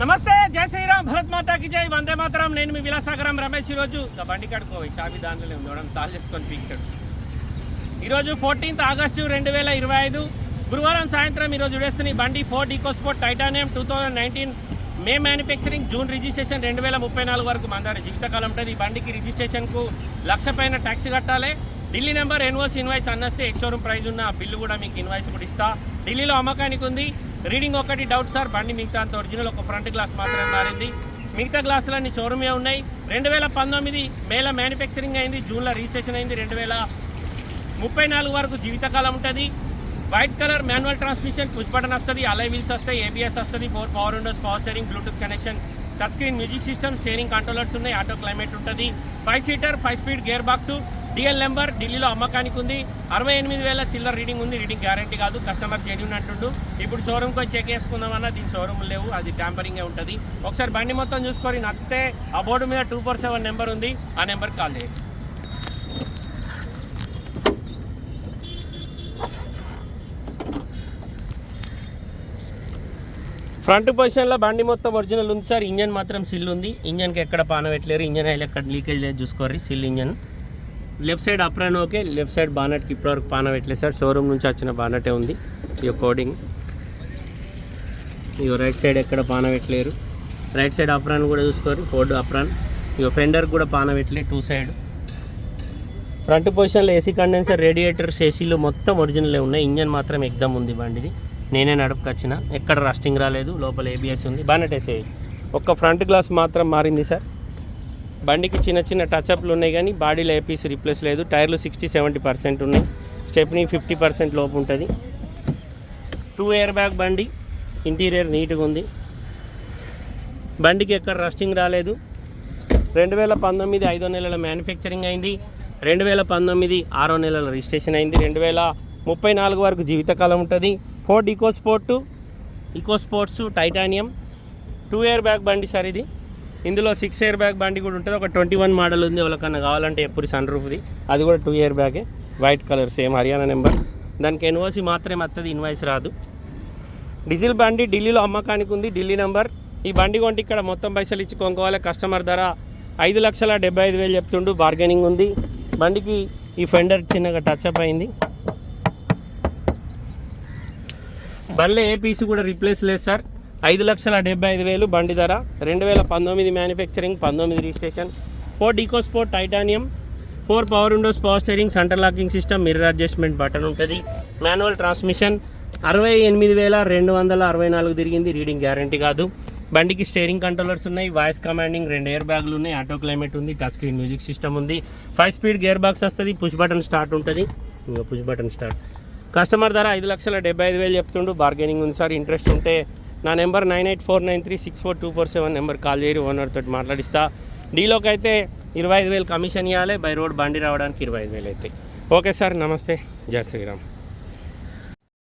నమస్తే జై శ్రీరామ్ భరత్ మాతాకి జై వందే మాతరం. నేను మీ విలాసాగరం రమేష్ ఈరోజు బండి కడుకోవి చాబి దానిలో ఉంది. ఎవడన్నా తాళ్ళు చేసుకొని పీకాడు ఈరోజు ఫోర్టీన్త్ ఆగస్టు రెండు వేల ఇరవై ఐదు. గురువారం సాయంత్రం ఈరోజు వేస్తున్న బండి Ford EcoSport Titanium two thousand nineteen May manufacturing June registration రెండు వేల ముప్పై నాలుగు వరకు మందారి. జీవితకాలం ఉంటుంది. ఈ బండికి రిజిస్ట్రేషన్కు లక్ష పైన ట్యాక్స్ కట్టాలి. ఢిల్లీ నెంబర్ ఎన్వోస్ ఇన్వాయిస్ అన్నస్తే ఎక్స్షోరూమ్ ప్రైజ్ ఉన్న బిల్లు కూడా మీకు ఇన్వాయిస్ కూడా ఇస్తా. ఢిల్లీలో అమ్మకానికి ఉంది. రీడింగ్ ఒకటి డౌట్ సార్ బండి మిగతా అంత ఒరిజినల్ ఒక ఫ్రంట్ గ్లాస్ మాత్రమే మారింది. మిగతా గ్లాసులన్నీ షోరూమే ఉన్నాయి. రెండు వేల పంతొమ్మిది మేలో మ్యానుఫ్యాక్చరింగ్ అయింది జూన్లో రిజిస్ట్రేషన్ అయింది. రెండు వేల ముప్పై నాలుగు వరకు జీవితకాలం ఉంటుంది. White colour manual transmission push button వస్తుంది అలై వీల్స్ వస్తాయి ఏబిఎస్ వస్తుంది four power windows power steering Bluetooth connection touch screen music system steering controllers ఉన్నాయి ఆటో క్లైమేట్ ఉంటుంది. Five seater five speed gear box DL number ఢిల్లీలో అమ్మకానికి ఉంది. అరవై ఎనిమిది వేల చిల్లర రీడింగ్ ఉంది. రీడింగ్ గ్యారంటీ కాదు. కస్టమర్ జెన్యున్ అంటుండు. ఇప్పుడు షోరూమ్కి వచ్చి చెక్ చేసుకుందామన్నా దీని షోరూమ్ లేవు. అది ట్యాంపరింగే ఉంటుంది. ఒకసారి బండి మొత్తం చూసుకొని నచ్చితే ఆ బోర్డు మీద టూ ఫోర్ సెవెన్ నెంబర్ ఉంది. ఆ నెంబర్కి కాల్ చేయండి ఫ్రంట్ పొజిషన్లో బండి మొత్తం ఒరిజినల్ ఉంది సార్. ఇంజన్ మాత్రం సిల్ ఉంది. ఇంజన్కి ఎక్కడ పానవెట్లేరు ఇంజన్ ఆయిల్ ఎక్కడ లీకేజ్ లేదు. చూసుకోర్రి. Seal engine. Left side apron okay. Left side బానట్కి ఇప్పటివరకు పాన పెట్టలేదు సార్. షోరూమ్ నుంచి వచ్చిన బానటే ఉంది. ఈ కోడింగ్. ఇగో రైట్ సైడ్ ఎక్కడ పాన పెట్టలేరు రైట్ సైడ్ అప్రాన్ కూడా చూసుకోరు ఫోర్డ్ అప్రాన్. ఇగో ఫెండర్ కూడా పాన పెట్టలేదు టూ సైడ్. ఫ్రంట్ పొజిషన్లో ఏసీ కండెన్సర్ రేడియేటర్స్ ఏసీలు మొత్తం ఒరిజినలే ఉన్నాయి. ఇంజన్ మాత్రం ఎగ్దమ్ ఉంది బండిది. నేనే నడుపుకొచ్చిన. ఎక్కడ రస్టింగ్ రాలేదు లోపల ఏబిఎస్ ఉంది. బానెట్ వేసేది ఒక్క ఫ్రంట్ గ్లాస్ మాత్రం మారింది సార్. బండికి చిన్న చిన్న టచ్అప్లు ఉన్నాయి కానీ బాడీలో ఏ పీస్ రిప్లేస్ లేదు. టైర్లు సిక్స్టీ సెవెంటీ పర్సెంట్ ఉన్నాయి. స్టెప్ని ఫిఫ్టీ పర్సెంట్ లోపు ఉంటుంది. టూ ఇయర్ బ్యాగ్ బండి ఇంటీరియర్ నీట్గా ఉంది. బండికి ఎక్కడ రస్టింగ్ రాలేదు. రెండు వేల పంతొమ్మిది ఐదో నెలల మ్యానుఫ్యాక్చరింగ్ అయింది. రెండు వేల పంతొమ్మిది ఆరో నెలల రిజిస్ట్రేషన్ అయింది. రెండు వేల ముప్పై నాలుగు వరకు జీవితకాలం ఉంటుంది. Ford EcoSport EcoSports Titanium two airbag బండి సార్ ఇది. ఇందులో సిక్స్ ఇయర్ బ్యాగ్ బండి కూడా ఉంటుంది. ఒక ట్వంటీ వన్ మోడల్ ఉంది. ఎవరికన్నా కావాలంటే ఎప్పుడు సన్ రూఫ్ది అది కూడా two year బ్యాగే white colour same Haryana number దానికి ఎన్ఓసి మాత్రమే వస్తుంది ఇన్వాయిస్ రాదు. డీజిల్ బండి ఢిల్లీలో అమ్మకానికి ఉంది. ఢిల్లీ నెంబర్ ఈ బండి కొంటే ఇక్కడ మొత్తం పైసలు ఇచ్చి కొనుక్కోవాలి. కస్టమర్ ధర ఐదు లక్షల డెబ్బై ఐదు వేలు చెప్తుండు. బార్గెనింగ్ ఉంది. బండికి ఈ ఫెండర్ చిన్నగా టచ్ అప్ అయింది. బండ్లో ఏ పీస్ కూడా రీప్లేస్ లేదు సార్ ఐదు లక్షల డెబ్బై ఐదు వేలు బండి ధర రెండు వేల పంతొమ్మిది మ్యానుఫ్యాక్చరింగ్ పంతొమ్మిది registration Ford EcoSport Titanium four power windows power steering centre locking system mirror adjustment button ఉంటుంది. మాన్యువల్ ట్రాన్స్మిషన్ అరవై ఎనిమిది వేల రెండు వందల అరవై నాలుగు తిరిగింది. రీడింగ్ గ్యారంటీ కాదు. బండికి స్టేరింగ్ కంట్రోలర్స్ ఉన్నాయి. వాయిస్ కమాండింగ్ రెండు ఎయిర్ బ్యాగులు ఉన్నాయి. ఆటో క్లైమేట్ ఉంది. టచ్ స్క్రీన్ మ్యూజిక్ సిస్టమ్ ఉంది. ఫైవ్ స్పీడ్ గేర్ బాక్స్ వస్తుంది. పుష్ బటన్ స్టార్ట్ ఉంటుంది. ఇంకా పుష్ బటన్ స్టార్ట్ కస్టమర్ ధర ఐదు లక్షల డెబ్బై ఐదు వేలు చెప్తుండు. బార్గెనింగ్ ఉంది సార్. ఇంట్రెస్ట్ ఉంటే నా number nine eight four nine three six four two four seven number call చేయరు ఓనర్ తోటి మాట్లాడిస్తా. డీలోకి అయితే ఇరవై ఐదు వేలు కమిషన్ ఇవ్వాలి బై రోడ్ బండి రావడానికి ఇరవై ఐదు వేలు అవుతాయి ఓకే సార్ నమస్తే. జయ శ్రీరామ్.